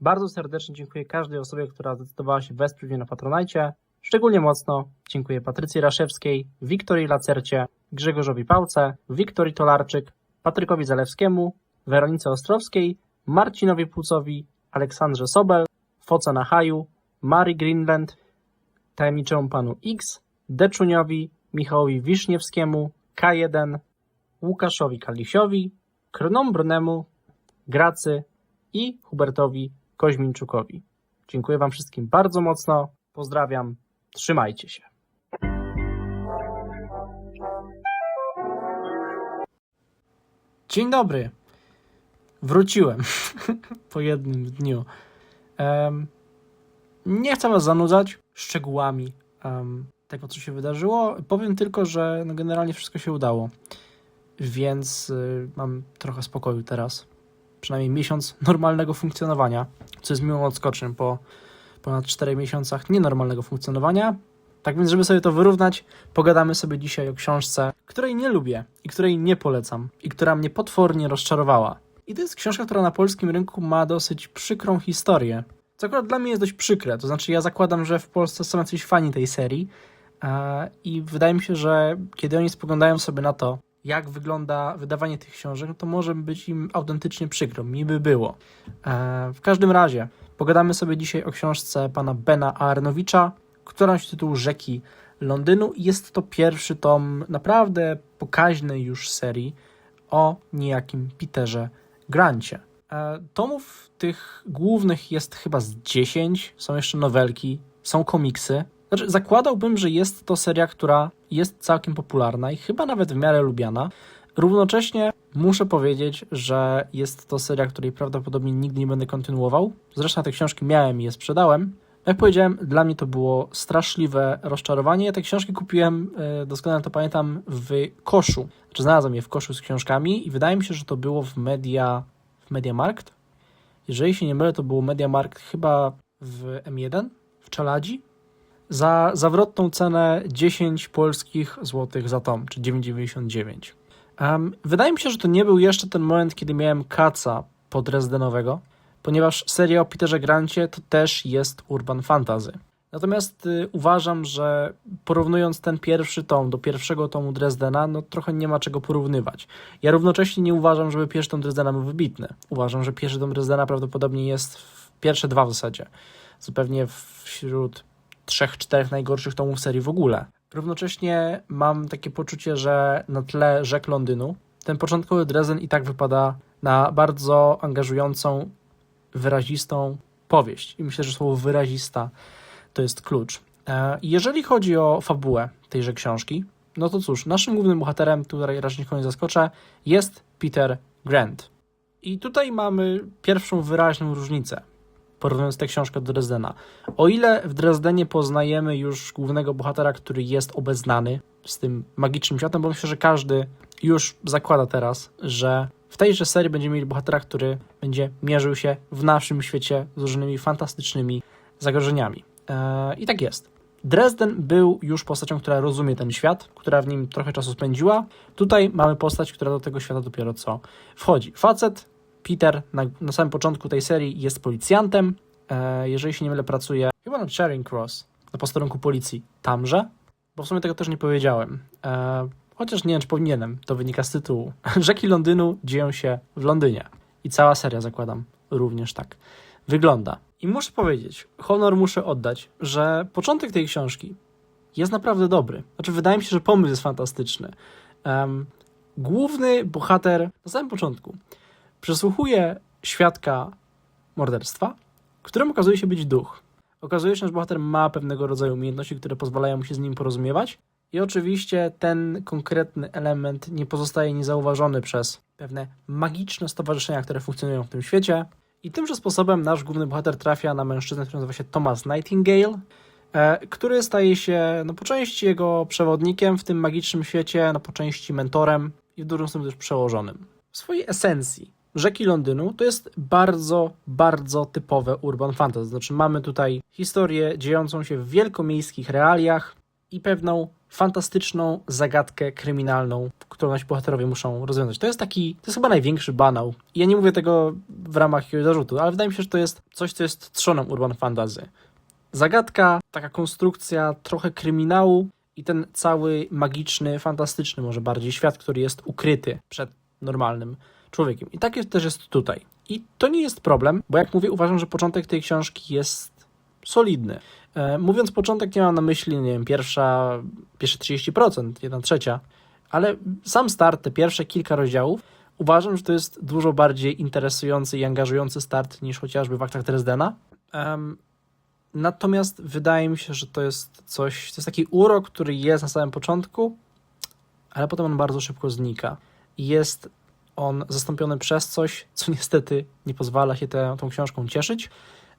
Bardzo serdecznie dziękuję każdej osobie, która zdecydowała się wesprzeć mnie na Patronajcie. Szczególnie mocno dziękuję Patrycji Raszewskiej, Wiktorii Lacercie, Grzegorzowi Pałce, Wiktorii Tolarczyk, Patrykowi Zalewskiemu, Weronice Ostrowskiej, Marcinowi Płucowi, Aleksandrze Sobel, Foca na Haju, Mary Greenland, tajemniczemu panu X, Deczuniowi, Michałowi Wiszniewskiemu, K1, Łukaszowi Kalisiowi, Kronom Brunemu, Gracy i Hubertowi Koźmińczukowi. Dziękuję Wam wszystkim bardzo mocno. Pozdrawiam. Trzymajcie się. Dzień dobry. Wróciłem po jednym dniu. Em, nie chcę Was zanudzać szczegółami em, tego, co się wydarzyło. Powiem tylko, że no generalnie wszystko się udało. Więc y, mam trochę spokoju teraz przynajmniej miesiąc normalnego funkcjonowania, co jest miłą odskocznią po ponad 4 miesiącach nienormalnego funkcjonowania. Tak więc, żeby sobie to wyrównać, pogadamy sobie dzisiaj o książce, której nie lubię i której nie polecam i która mnie potwornie rozczarowała. I to jest książka, która na polskim rynku ma dosyć przykrą historię. Co akurat dla mnie jest dość przykre, to znaczy ja zakładam, że w Polsce są jacyś fani tej serii i wydaje mi się, że kiedy oni spoglądają sobie na to, jak wygląda wydawanie tych książek, no to może być im autentycznie przykro, mi by było. E, w każdym razie, pogadamy sobie dzisiaj o książce pana Bena Arnowicza, która nosi tytuł Rzeki Londynu jest to pierwszy tom naprawdę pokaźnej już serii o niejakim Peterze Grancie. E, tomów tych głównych jest chyba z 10, są jeszcze nowelki, są komiksy. Znaczy, zakładałbym, że jest to seria, która jest całkiem popularna i chyba nawet w miarę lubiana. Równocześnie muszę powiedzieć, że jest to seria, której prawdopodobnie nigdy nie będę kontynuował. Zresztą te książki miałem i je sprzedałem. Jak powiedziałem, dla mnie to było straszliwe rozczarowanie. Ja te książki kupiłem, e, doskonale to pamiętam, w koszu. Znaczy, znalazłem je w koszu z książkami i wydaje mi się, że to było w Media, w Mediamarkt. Jeżeli się nie mylę, to było Mediamarkt chyba w M1, w Czeladzi za zawrotną cenę 10 polskich złotych za tom, czy 9,99. Um, wydaje mi się, że to nie był jeszcze ten moment, kiedy miałem kaca podrezdenowego, ponieważ seria o Peterze Grancie to też jest urban fantasy. Natomiast y, uważam, że porównując ten pierwszy tom do pierwszego tomu Dresdena, no trochę nie ma czego porównywać. Ja równocześnie nie uważam, żeby pierwszy tom Dresdena był wybitny. Uważam, że pierwszy tom Dresdena prawdopodobnie jest w pierwsze dwa w zasadzie. Zupełnie wśród trzech, czterech najgorszych tomów serii w ogóle. Równocześnie mam takie poczucie, że na tle rzek Londynu ten początkowy Dresden i tak wypada na bardzo angażującą, wyrazistą powieść. I myślę, że słowo wyrazista to jest klucz. E, Jeżeli chodzi o fabułę tejże książki, no to cóż, naszym głównym bohaterem, tutaj raczej nikogo nie zaskoczę, jest Peter Grant. I tutaj mamy pierwszą wyraźną różnicę porównując tę książkę do Dresdena. O ile w Dresdenie poznajemy już głównego bohatera, który jest obeznany z tym magicznym światem, bo myślę, że każdy już zakłada teraz, że w tejże serii będziemy mieli bohatera, który będzie mierzył się w naszym świecie z różnymi fantastycznymi zagrożeniami. Eee, I tak jest. Dresden był już postacią, która rozumie ten świat, która w nim trochę czasu spędziła. Tutaj mamy postać, która do tego świata dopiero co wchodzi. Facet, Peter na, na samym początku tej serii jest policjantem. E, jeżeli się nie mylę, pracuje chyba na Charing Cross, na posterunku policji tamże, bo w sumie tego też nie powiedziałem. E, chociaż nie wiem, czy powinienem, to wynika z tytułu. Rzeki Londynu dzieją się w Londynie. I cała seria, zakładam, również tak wygląda. I muszę powiedzieć, honor muszę oddać, że początek tej książki jest naprawdę dobry. Znaczy, wydaje mi się, że pomysł jest fantastyczny. Em, główny bohater na samym początku przesłuchuje świadka morderstwa, którym okazuje się być duch. Okazuje się, że nasz bohater ma pewnego rodzaju umiejętności, które pozwalają mu się z nim porozumiewać. I oczywiście ten konkretny element nie pozostaje niezauważony przez pewne magiczne stowarzyszenia, które funkcjonują w tym świecie. I tymże sposobem nasz główny bohater trafia na mężczyznę, który nazywa się Thomas Nightingale, e, który staje się no, po części jego przewodnikiem w tym magicznym świecie, no, po części mentorem i w dużym stopniu też przełożonym. W swojej esencji Rzeki Londynu to jest bardzo, bardzo typowe urban fantasy. Znaczy mamy tutaj historię dziejącą się w wielkomiejskich realiach i pewną fantastyczną zagadkę kryminalną, którą nasi bohaterowie muszą rozwiązać. To jest taki, to jest chyba największy banał. Ja nie mówię tego w ramach jakiegoś zarzutu, ale wydaje mi się, że to jest coś, co jest trzonem urban fantasy. Zagadka, taka konstrukcja, trochę kryminału i ten cały magiczny, fantastyczny może bardziej świat, który jest ukryty przed normalnym człowiekiem. I tak jest, też jest tutaj. I to nie jest problem, bo jak mówię, uważam, że początek tej książki jest solidny. E, mówiąc początek, nie mam na myśli, nie wiem, pierwsza, pierwsze 30%, jedna trzecia, ale sam start, te pierwsze kilka rozdziałów, uważam, że to jest dużo bardziej interesujący i angażujący start niż chociażby w aktach Dresdena. Em, natomiast wydaje mi się, że to jest coś, to jest taki urok, który jest na samym początku, ale potem on bardzo szybko znika. Jest on zastąpiony przez coś, co niestety nie pozwala się tę, tą książką cieszyć,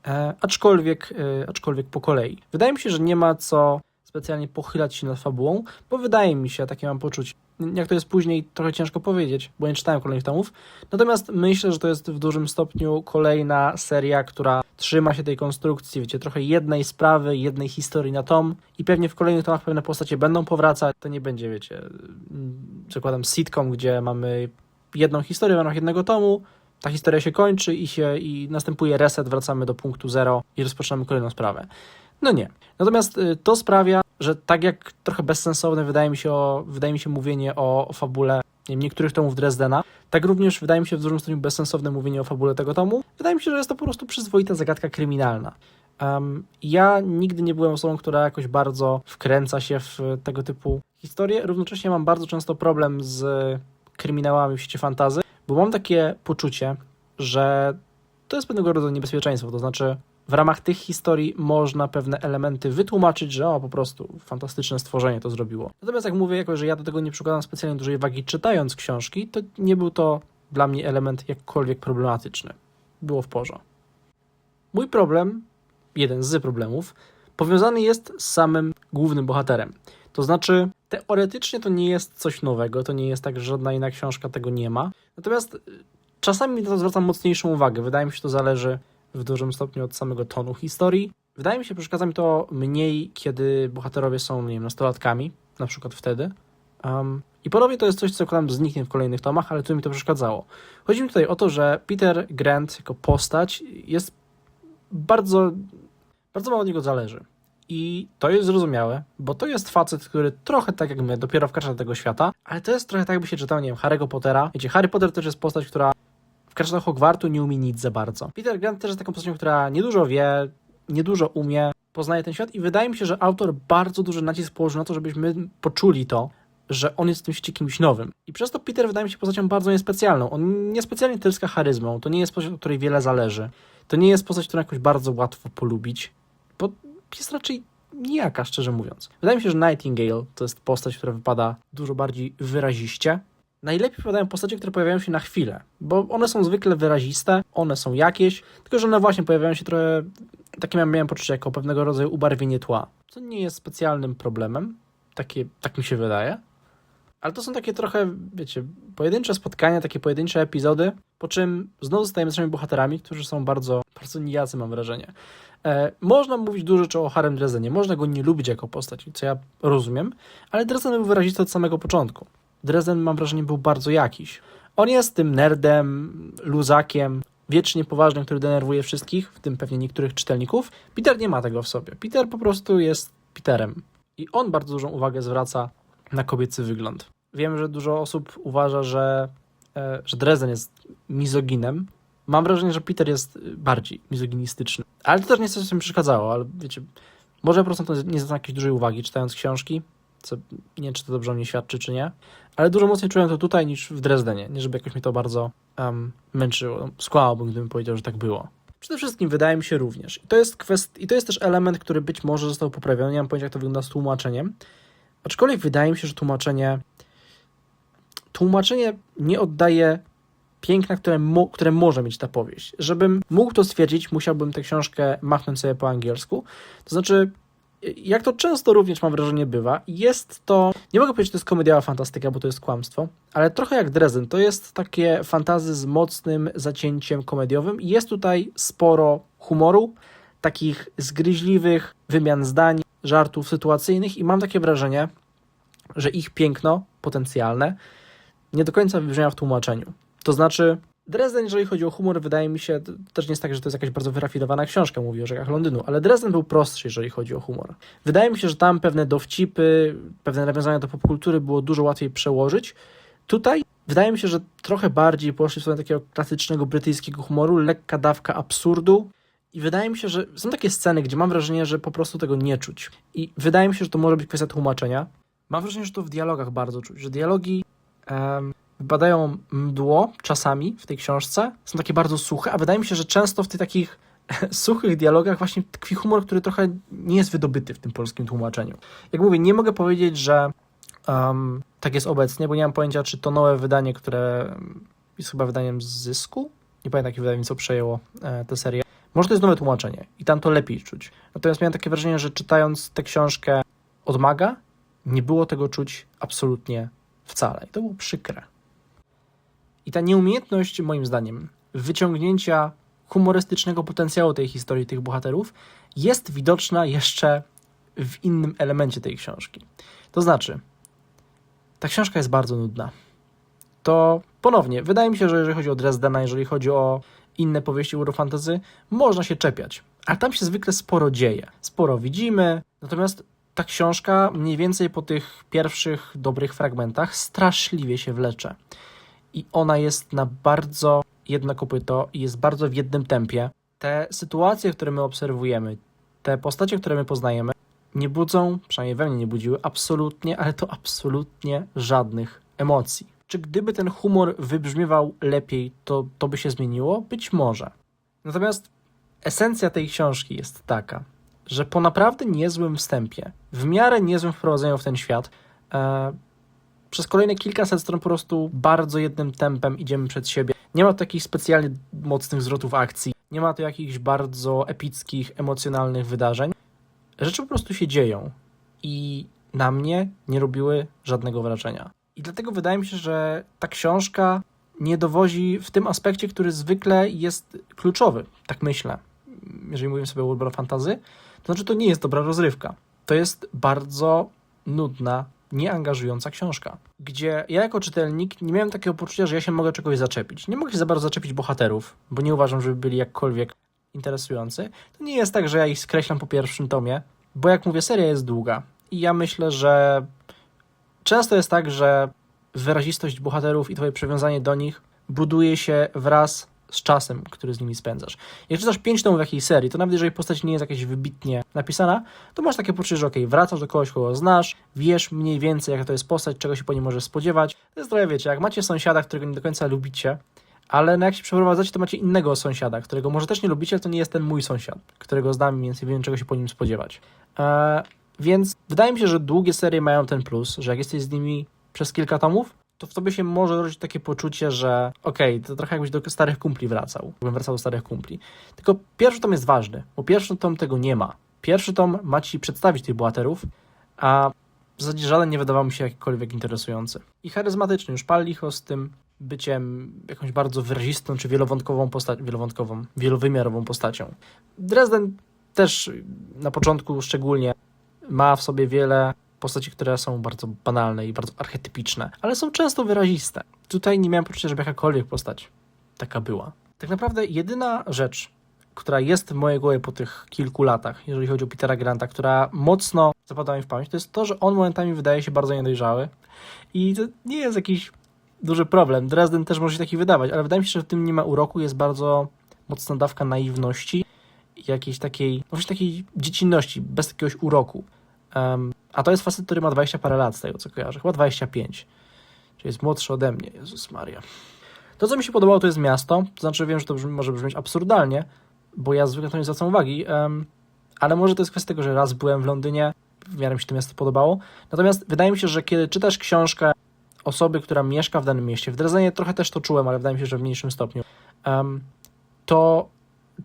e, aczkolwiek, e, aczkolwiek po kolei. Wydaje mi się, że nie ma co specjalnie pochylać się nad fabułą, bo wydaje mi się, takie mam poczucie, jak to jest później, trochę ciężko powiedzieć, bo nie czytałem kolejnych tomów. Natomiast myślę, że to jest w dużym stopniu kolejna seria, która trzyma się tej konstrukcji, wiecie, trochę jednej sprawy, jednej historii na tom i pewnie w kolejnych tomach pewne postacie będą powracać. To nie będzie, wiecie, mm, przykładem sitcom, gdzie mamy jedną historię w ramach jednego tomu, ta historia się kończy i, się, i następuje reset, wracamy do punktu zero i rozpoczynamy kolejną sprawę. No nie. Natomiast y, to sprawia, że tak jak trochę bezsensowne wydaje mi się, o, wydaje mi się mówienie o, o fabule nie wiem, niektórych tomów Dresdena, tak również wydaje mi się w dużym stopniu bezsensowne mówienie o fabule tego tomu. Wydaje mi się, że jest to po prostu przyzwoita zagadka kryminalna. Um, ja nigdy nie byłem osobą, która jakoś bardzo wkręca się w tego typu historie. Równocześnie mam bardzo często problem z kryminałami w świecie fantazy, bo mam takie poczucie, że to jest pewnego rodzaju niebezpieczeństwo. To znaczy, w ramach tych historii można pewne elementy wytłumaczyć, że o, po prostu fantastyczne stworzenie to zrobiło. Natomiast jak mówię, jako że ja do tego nie przykładam specjalnie dużej wagi czytając książki, to nie był to dla mnie element jakkolwiek problematyczny. Było w porządku. Mój problem, jeden z problemów, powiązany jest z samym głównym bohaterem. To znaczy, teoretycznie to nie jest coś nowego, to nie jest tak, że żadna inna książka tego nie ma. Natomiast y, czasami na to zwracam mocniejszą uwagę. Wydaje mi się, to zależy w dużym stopniu od samego tonu historii. Wydaje mi się, przeszkadza mi to mniej, kiedy bohaterowie są, nie wiem, nastolatkami, na przykład wtedy. Um, I podobnie to jest coś, co zakładam zniknie w kolejnych tomach, ale tu mi to przeszkadzało. Chodzi mi tutaj o to, że Peter Grant jako postać jest bardzo, bardzo mało od niego zależy. I to jest zrozumiałe, bo to jest facet, który trochę tak jak my, dopiero wkracza do tego świata, ale to jest trochę tak, jakby się czytał, nie wiem, Harry'ego Pottera. Wiecie, Harry Potter też jest postać, która wkracza do Hogwartu, nie umie nic za bardzo. Peter Grant też jest taką postacią, która niedużo wie, niedużo umie, poznaje ten świat i wydaje mi się, że autor bardzo duży nacisk położył na to, żebyśmy poczuli to, że on jest w tym świecie kimś nowym. I przez to Peter wydaje mi się postacią bardzo niespecjalną. On niespecjalnie tryska charyzmą, to nie jest postać, od której wiele zależy. To nie jest postać, którą jakoś bardzo łatwo polubić, bo jest raczej nijaka, szczerze mówiąc. Wydaje mi się, że Nightingale to jest postać, która wypada dużo bardziej wyraziście. Najlepiej wypadają postacie, które pojawiają się na chwilę, bo one są zwykle wyraziste, one są jakieś, tylko że one właśnie pojawiają się trochę, takie miałem, poczucie, jako pewnego rodzaju ubarwienie tła, co nie jest specjalnym problemem, takie, tak mi się wydaje. Ale to są takie trochę, wiecie, pojedyncze spotkania, takie pojedyncze epizody, po czym znowu zostajemy naszymi bohaterami, którzy są bardzo, bardzo nijacy, mam wrażenie. E, można mówić dużo o Harem Dresdenie, można go nie lubić jako postać, co ja rozumiem, ale Dresden był wyrazisty od samego początku. Dresden, mam wrażenie, był bardzo jakiś. On jest tym nerdem, luzakiem, wiecznie poważnym, który denerwuje wszystkich, w tym pewnie niektórych czytelników. Peter nie ma tego w sobie. Peter po prostu jest Peterem. I on bardzo dużą uwagę zwraca na kobiecy wygląd. Wiem, że dużo osób uważa, że, że Dresden jest mizoginem. Mam wrażenie, że Peter jest bardziej mizoginistyczny. Ale to też nie coś, co mi przeszkadzało, ale wiecie, może po prostu to nie zwracam jakiejś dużej uwagi czytając książki, co nie wiem, czy to dobrze o mnie świadczy, czy nie, ale dużo mocniej czułem to tutaj niż w Dresdenie. Nie, żeby jakoś mnie to bardzo um, męczyło. Skłamałbym, gdybym powiedział, że tak było. Przede wszystkim wydaje mi się również. I to jest kwest... I to jest też element, który być może został poprawiony. Nie mam pojęcia, jak to wygląda z tłumaczeniem. Aczkolwiek wydaje mi się, że tłumaczenie tłumaczenie nie oddaje piękna, które, mo, które może mieć ta powieść. Żebym mógł to stwierdzić, musiałbym tę książkę machnąć sobie po angielsku. To znaczy, jak to często również mam wrażenie bywa, jest to, nie mogę powiedzieć, że to jest komediała fantastyka, bo to jest kłamstwo, ale trochę jak Dresden, to jest takie fantazy z mocnym zacięciem komediowym jest tutaj sporo humoru, takich zgryźliwych wymian zdań, żartów sytuacyjnych i mam takie wrażenie, że ich piękno potencjalne nie do końca wybrzmia w tłumaczeniu. To znaczy, Dresden, jeżeli chodzi o humor, wydaje mi się, też nie jest tak, że to jest jakaś bardzo wyrafinowana książka, mówi o rzekach Londynu, ale Dresden był prostszy, jeżeli chodzi o humor. Wydaje mi się, że tam pewne dowcipy, pewne nawiązania do popkultury było dużo łatwiej przełożyć. Tutaj wydaje mi się, że trochę bardziej poszli w stronę takiego klasycznego brytyjskiego humoru, lekka dawka absurdu. I wydaje mi się, że są takie sceny, gdzie mam wrażenie, że po prostu tego nie czuć. I wydaje mi się, że to może być kwestia tłumaczenia. Mam wrażenie, że to w dialogach bardzo czuć, że dialogi em, wypadają mdło czasami w tej książce, są takie bardzo suche, a wydaje mi się, że często w tych takich suchych dialogach właśnie tkwi humor, który trochę nie jest wydobyty w tym polskim tłumaczeniu. Jak mówię, nie mogę powiedzieć, że um, tak jest obecnie, bo nie mam pojęcia, czy to nowe wydanie, które jest chyba wydaniem z zysku, nie pamiętam, jakie wydawnictwo przejęło e, tę serię, może to jest nowe tłumaczenie i tam to lepiej czuć. Natomiast miałem takie wrażenie, że czytając tę książkę od maga, nie było tego czuć absolutnie wcale. I to było przykre. I ta nieumiejętność, moim zdaniem, wyciągnięcia humorystycznego potencjału tej historii, tych bohaterów, jest widoczna jeszcze w innym elemencie tej książki. To znaczy, ta książka jest bardzo nudna. To ponownie, wydaje mi się, że jeżeli chodzi o Dresdena, jeżeli chodzi o inne powieści Eurofantasy, można się czepiać. Ale tam się zwykle sporo dzieje. Sporo widzimy. Natomiast ta książka mniej więcej po tych pierwszych dobrych fragmentach straszliwie się wlecze. I ona jest na bardzo jedno kopyto i jest bardzo w jednym tempie. Te sytuacje, które my obserwujemy, te postacie, które my poznajemy, nie budzą, przynajmniej we mnie nie budziły, absolutnie, ale to absolutnie żadnych emocji. Czy gdyby ten humor wybrzmiewał lepiej, to to by się zmieniło? Być może. Natomiast esencja tej książki jest taka, że po naprawdę niezłym wstępie, w miarę niezłym wprowadzeniu w ten świat, e, przez kolejne kilkaset stron po prostu bardzo jednym tempem idziemy przed siebie. Nie ma tu jakichś specjalnie mocnych zwrotów akcji, nie ma tu jakichś bardzo epickich, emocjonalnych wydarzeń. Rzeczy po prostu się dzieją i na mnie nie robiły żadnego wrażenia. I dlatego wydaje mi się, że ta książka nie dowozi w tym aspekcie, który zwykle jest kluczowy, tak myślę. Jeżeli mówimy sobie o urban fantazy, to znaczy to nie jest dobra rozrywka. To jest bardzo nudna, nieangażująca książka, gdzie ja jako czytelnik nie miałem takiego poczucia, że ja się mogę czegoś zaczepić. Nie mogę się za bardzo zaczepić bohaterów, bo nie uważam, żeby byli jakkolwiek interesujący. To nie jest tak, że ja ich skreślam po pierwszym tomie, bo jak mówię, seria jest długa i ja myślę, że często jest tak, że wyrazistość bohaterów i twoje przywiązanie do nich buduje się wraz z czasem, który z nimi spędzasz. Jak czytasz pięć tomów jakiejś serii, to nawet jeżeli postać nie jest jakaś wybitnie napisana, to masz takie poczucie, że okay, wracasz do kogoś, kogo znasz, wiesz mniej więcej, jaka to jest postać, czego się po niej możesz spodziewać. To jest trochę, wiecie, jak macie sąsiada, którego nie do końca lubicie, ale no jak się przeprowadzacie, to macie innego sąsiada, którego może też nie lubicie, ale to nie jest ten mój sąsiad, którego znam, więc wiem, czego się po nim spodziewać. Eee, więc wydaje mi się, że długie serie mają ten plus, że jak jesteś z nimi przez kilka tomów, to w tobie się może rodzić takie poczucie, że okej, okay, to trochę jakbyś do starych kumpli wracał, bym wracał do starych kumpli. Tylko pierwszy tom jest ważny, bo pierwszy tom tego nie ma. Pierwszy tom ma ci przedstawić tych bohaterów, a w zasadzie żaden nie wydawał mi się jakikolwiek interesujący. I charyzmatyczny, już pal licho z tym byciem jakąś bardzo wyrazistą czy wielowątkową postacią, wielowątkową, wielowymiarową postacią. Dresden też na początku szczególnie ma w sobie wiele postaci, które są bardzo banalne i bardzo archetypiczne, ale są często wyraziste. Tutaj nie miałem poczucia, żeby jakakolwiek postać taka była. Tak naprawdę jedyna rzecz, która jest w mojej głowie po tych kilku latach, jeżeli chodzi o Petera Granta, która mocno zapadła mi w pamięć, to jest to, że on momentami wydaje się bardzo niedojrzały i to nie jest jakiś duży problem. Dresden też może się taki wydawać, ale wydaje mi się, że w tym nie ma uroku, jest bardzo mocna dawka naiwności jakiejś takiej, no takiej dziecinności, bez jakiegoś uroku. Um, a to jest facet, który ma 20 parę lat, z tego co kojarzę, chyba 25. Czyli jest młodszy ode mnie, Jezus Maria. To, co mi się podobało, to jest miasto. To znaczy, wiem, że to brzmi, może brzmieć absurdalnie, bo ja zwykle to nie zwracam uwagi, um, ale może to jest kwestia tego, że raz byłem w Londynie, w miarę mi się to miasto podobało. Natomiast wydaje mi się, że kiedy czytasz książkę osoby, która mieszka w danym mieście, w Dresdenie trochę też to czułem, ale wydaje mi się, że w mniejszym stopniu, um, to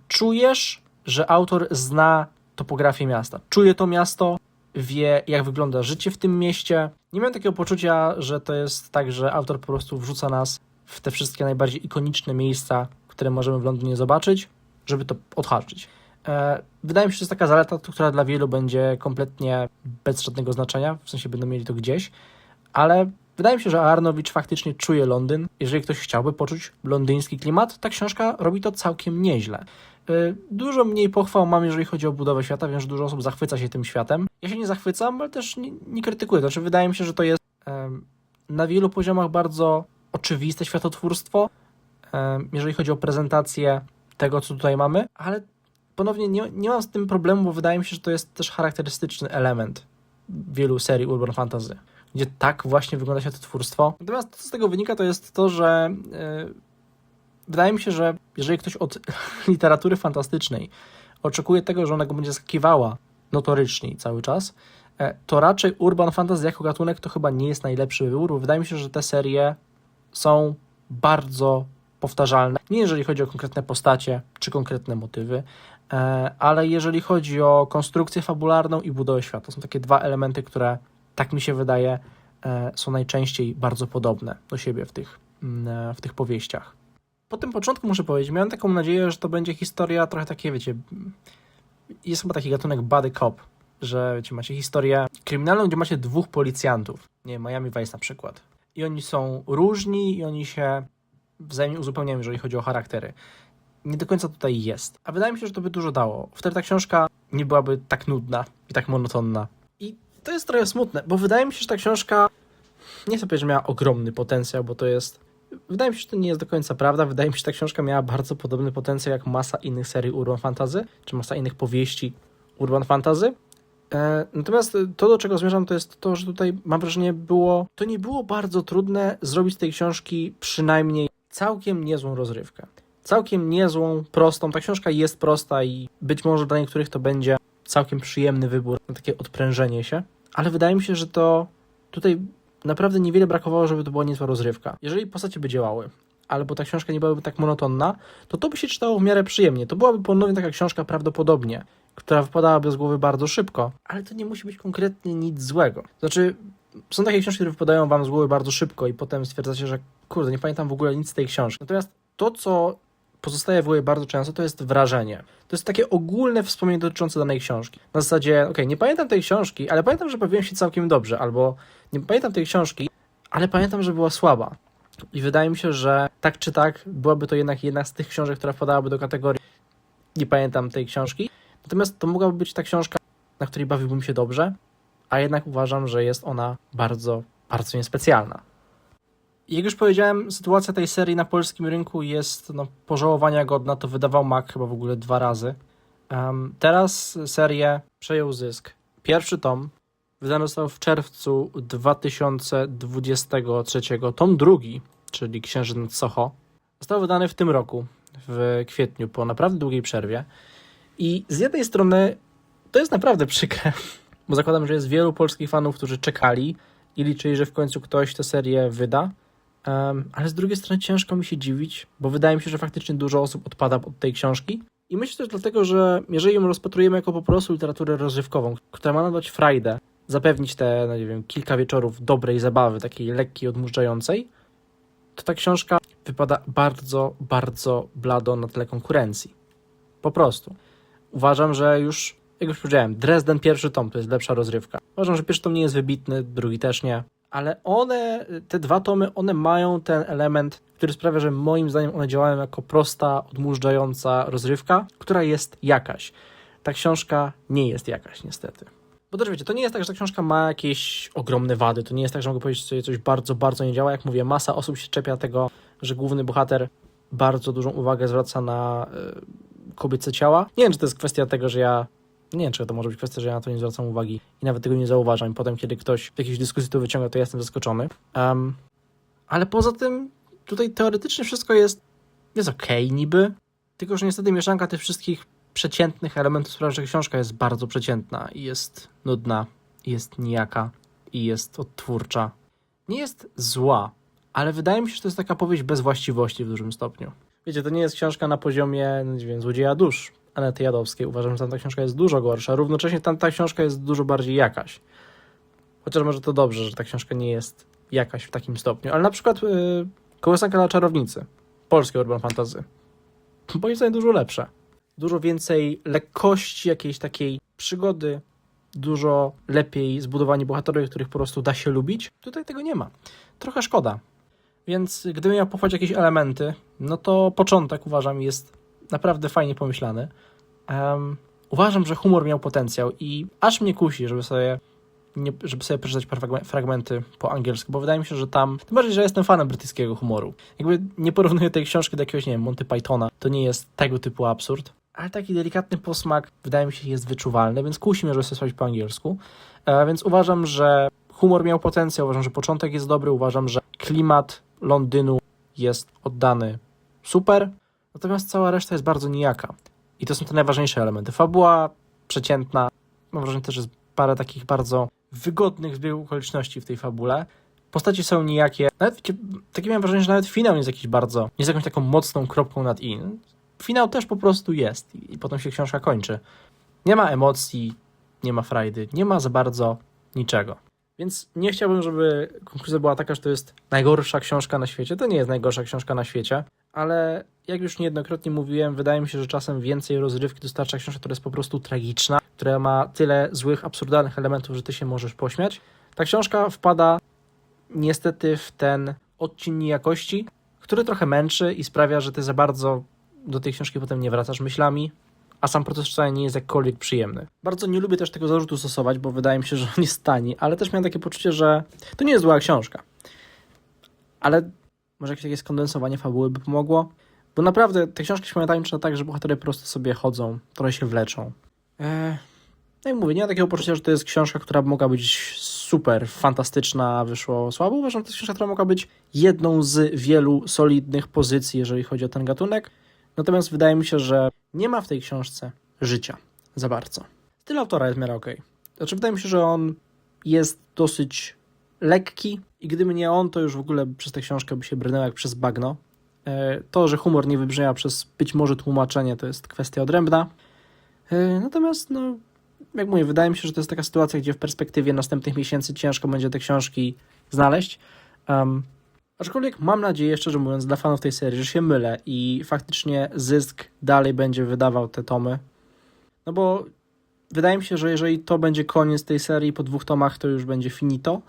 czujesz, że autor zna topografię miasta. Czuje to miasto, wie, jak wygląda życie w tym mieście. Nie miałem takiego poczucia, że to jest tak, że autor po prostu wrzuca nas w te wszystkie najbardziej ikoniczne miejsca, które możemy w Londynie zobaczyć, żeby to odhaczyć. E, wydaje mi się, że to jest taka zaleta, która dla wielu będzie kompletnie bez żadnego znaczenia, w sensie będą mieli to gdzieś, ale wydaje mi się, że Arnowicz faktycznie czuje Londyn. Jeżeli ktoś chciałby poczuć londyński klimat, ta książka robi to całkiem nieźle. Y, Dużo mniej pochwał mam, jeżeli chodzi o budowę świata. Wiem, że dużo osób zachwyca się tym światem. Ja się nie zachwycam, ale też nie, nie krytykuję. Znaczy, wydaje mi się, że to jest na wielu poziomach bardzo oczywiste światotwórstwo, jeżeli chodzi o prezentację tego, co tutaj mamy, ale ponownie nie, nie mam z tym problemu, bo wydaje mi się, że to jest też charakterystyczny element wielu serii Urban Fantasy, gdzie tak właśnie wygląda światotwórstwo. Natomiast to, co z tego wynika, to jest to, że yy, wydaje mi się, że jeżeli ktoś od literatury fantastycznej oczekuje tego, że ona go będzie skakiwała notorycznie cały czas, e, to raczej Urban Fantasy jako gatunek to chyba nie jest najlepszy wybór, wydaje mi się, że te serie są bardzo powtarzalne. Nie jeżeli chodzi o konkretne postacie czy konkretne motywy, e, ale jeżeli chodzi o konstrukcję fabularną i budowę świata. To są takie dwa elementy, które, tak mi się wydaje, e, są najczęściej bardzo podobne do siebie w tych, mm, w tych powieściach. Po tym początku muszę powiedzieć, miałem taką nadzieję, że to będzie historia trochę takie, wiecie, jest chyba taki gatunek buddy cop, że wiecie, macie historię kryminalną, gdzie macie dwóch policjantów, nie Miami Vice na przykład. I oni są różni i oni się wzajemnie uzupełniają, jeżeli chodzi o charaktery. Nie do końca tutaj jest. A wydaje mi się, że to by dużo dało. Wtedy ta książka nie byłaby tak nudna i tak monotonna. I to jest trochę smutne, bo wydaje mi się, że ta książka nie chcę powiedzieć, że miała ogromny potencjał, bo to jest Wydaje mi się, że to nie jest do końca prawda. Wydaje mi się, że ta książka miała bardzo podobny potencjał jak masa innych serii Urban Fantasy, czy masa innych powieści Urban Fantasy. E, natomiast to, do czego zmierzam, to jest to, że tutaj mam wrażenie było, to nie było bardzo trudne zrobić z tej książki przynajmniej całkiem niezłą rozrywkę. Całkiem niezłą, prostą. Ta książka jest prosta i być może dla niektórych to będzie całkiem przyjemny wybór, takie odprężenie się, ale wydaje mi się, że to tutaj naprawdę niewiele brakowało, żeby to była niezła rozrywka. Jeżeli postacie by działały, albo ta książka nie byłaby tak monotonna, to to by się czytało w miarę przyjemnie. To byłaby ponownie taka książka prawdopodobnie, która wypadałaby z głowy bardzo szybko, ale to nie musi być konkretnie nic złego. Znaczy, są takie książki, które wypadają wam z głowy bardzo szybko i potem stwierdzacie, że kurde, nie pamiętam w ogóle nic z tej książki. Natomiast to, co pozostaje w głowie bardzo często, to jest wrażenie. To jest takie ogólne wspomnienie dotyczące danej książki. Na zasadzie, ok, nie pamiętam tej książki, ale pamiętam, że bawiłem się całkiem dobrze, albo nie pamiętam tej książki, ale pamiętam, że była słaba. I wydaje mi się, że tak czy tak byłaby to jednak jedna z tych książek, która wpadałaby do kategorii nie pamiętam tej książki. Natomiast to mogłaby być ta książka, na której bawiłbym się dobrze, a jednak uważam, że jest ona bardzo, bardzo niespecjalna. Jak już powiedziałem, sytuacja tej serii na polskim rynku jest no, pożałowania godna. To wydawał Mac chyba w ogóle dwa razy. Um, teraz serię przejął zysk. Pierwszy tom wydany został w czerwcu 2023. Tom drugi, czyli Księżyc Soho, został wydany w tym roku, w kwietniu, po naprawdę długiej przerwie. I z jednej strony to jest naprawdę przykre, bo zakładam, że jest wielu polskich fanów, którzy czekali i liczyli, że w końcu ktoś tę serię wyda. Um, ale z drugiej strony ciężko mi się dziwić, bo wydaje mi się, że faktycznie dużo osób odpada od tej książki. I myślę też dlatego, że jeżeli ją rozpatrujemy jako po prostu literaturę rozrywkową, która ma nadać frajdę, zapewnić te, no nie wiem, kilka wieczorów dobrej zabawy, takiej lekkiej, odmurzającej, to ta książka wypada bardzo, bardzo blado na tle konkurencji. Po prostu. Uważam, że już, jak już powiedziałem, Dresden pierwszy tom to jest lepsza rozrywka. Uważam, że pierwszy tom nie jest wybitny, drugi też nie ale one, te dwa tomy, one mają ten element, który sprawia, że moim zdaniem one działają jako prosta, odmurzająca rozrywka, która jest jakaś. Ta książka nie jest jakaś, niestety. Bo też wiecie, to nie jest tak, że ta książka ma jakieś ogromne wady. To nie jest tak, że mogę powiedzieć, że coś bardzo, bardzo nie działa. Jak mówię, masa osób się czepia tego, że główny bohater bardzo dużą uwagę zwraca na y, kobiece ciała. Nie wiem, czy to jest kwestia tego, że ja nie wiem, czy to może być kwestia, że ja na to nie zwracam uwagi i nawet tego nie zauważam. I potem, kiedy ktoś w jakiejś dyskusji to wyciąga, to ja jestem zaskoczony. Um, ale poza tym, tutaj teoretycznie wszystko jest, jest okej okay, niby, tylko że niestety mieszanka tych wszystkich przeciętnych elementów sprawia, że książka jest bardzo przeciętna i jest nudna, i jest nijaka, i jest odtwórcza. Nie jest zła, ale wydaje mi się, że to jest taka powieść bez właściwości w dużym stopniu. Wiecie, to nie jest książka na poziomie, nie wiem, Złodzieja Dusz, Anety Jadowskiej. Uważam, że tamta książka jest dużo gorsza. Równocześnie tamta książka jest dużo bardziej jakaś. Chociaż może to dobrze, że ta książka nie jest jakaś w takim stopniu. Ale na przykład yy, Kołysanka dla czarownicy. Polskie urban fantasy. Moim zdaniem dużo lepsze. dużo więcej lekkości, jakiejś takiej przygody, dużo lepiej zbudowani bohaterowie, których po prostu da się lubić. Tutaj tego nie ma. Trochę szkoda. Więc gdybym miał pochwalić jakieś elementy, no to początek uważam jest naprawdę fajnie pomyślany. Em, uważam, że humor miał potencjał i aż mnie kusi, żeby sobie, nie, żeby sobie przeczytać fragme- fragmenty po angielsku, bo wydaje mi się, że tam, tym bardziej, że jestem fanem brytyjskiego humoru. Jakby nie porównuję tej książki do jakiegoś, nie wiem, Monty Pythona, to nie jest tego typu absurd, ale taki delikatny posmak wydaje mi się jest wyczuwalny, więc kusi mnie, żeby sobie sprawdzić po angielsku. E, więc uważam, że humor miał potencjał, uważam, że początek jest dobry, uważam, że klimat Londynu jest oddany super, natomiast cała reszta jest bardzo nijaka. I to są te najważniejsze elementy. Fabuła przeciętna, mam wrażenie też, że jest parę takich bardzo wygodnych zbiegów okoliczności w tej fabule. Postaci są nijakie. Nawet, takie miałem wrażenie, że nawet finał nie jest jakiś bardzo, nie jest jakąś taką mocną kropką nad i. Finał też po prostu jest i potem się książka kończy. Nie ma emocji, nie ma frajdy, nie ma za bardzo niczego. Więc nie chciałbym, żeby konkluzja była taka, że to jest najgorsza książka na świecie. To nie jest najgorsza książka na świecie, ale jak już niejednokrotnie mówiłem, wydaje mi się, że czasem więcej rozrywki dostarcza książka, która jest po prostu tragiczna, która ma tyle złych, absurdalnych elementów, że ty się możesz pośmiać. Ta książka wpada niestety w ten odcień jakości, który trochę męczy i sprawia, że ty za bardzo do tej książki potem nie wracasz myślami, a sam proces czytania nie jest jakkolwiek przyjemny. Bardzo nie lubię też tego zarzutu stosować, bo wydaje mi się, że on jest tani, ale też miałem takie poczucie, że to nie jest zła książka. Ale może jakieś takie skondensowanie fabuły by pomogło? Bo naprawdę te książki się pamiętają tak, że bohaterowie po prostu sobie chodzą, trochę się wleczą. Eee, no jak mówię, nie mam takiego poczucia, że to jest książka, która mogła być super, fantastyczna, wyszło słabo. Uważam, że to jest książka, która mogła być jedną z wielu solidnych pozycji, jeżeli chodzi o ten gatunek. Natomiast wydaje mi się, że nie ma w tej książce życia za bardzo. Styl autora jest w miarę okej. Znaczy, wydaje mi się, że on jest dosyć lekki i gdyby nie on, to już w ogóle przez tę książkę by się brnęło jak przez bagno. E, To, że humor nie wybrzmiał przez być może tłumaczenie, to jest kwestia odrębna. E, Natomiast, no, jak mówię, wydaje mi się, że to jest taka sytuacja, gdzie w perspektywie następnych miesięcy ciężko będzie te książki znaleźć. Um, aczkolwiek mam nadzieję, szczerze mówiąc, dla fanów tej serii, że się mylę i faktycznie zysk dalej będzie wydawał te tomy. No bo wydaje mi się, że jeżeli to będzie koniec tej serii po dwóch tomach, to już będzie finito.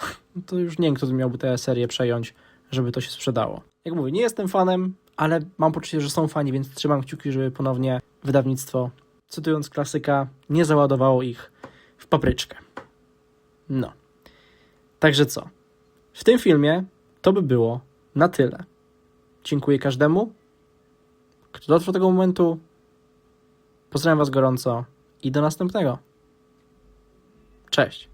To już nie wiem, kto miałby tę serię przejąć, żeby to się sprzedało. Jak mówię, nie jestem fanem, ale mam poczucie, że są fani, więc trzymam kciuki, żeby ponownie wydawnictwo, cytując klasyka, nie załadowało ich w papryczkę. No. Także co? W tym filmie to by było na tyle. Dziękuję każdemu, kto dotrwał do tego momentu. Pozdrawiam Was gorąco i do następnego. Cześć.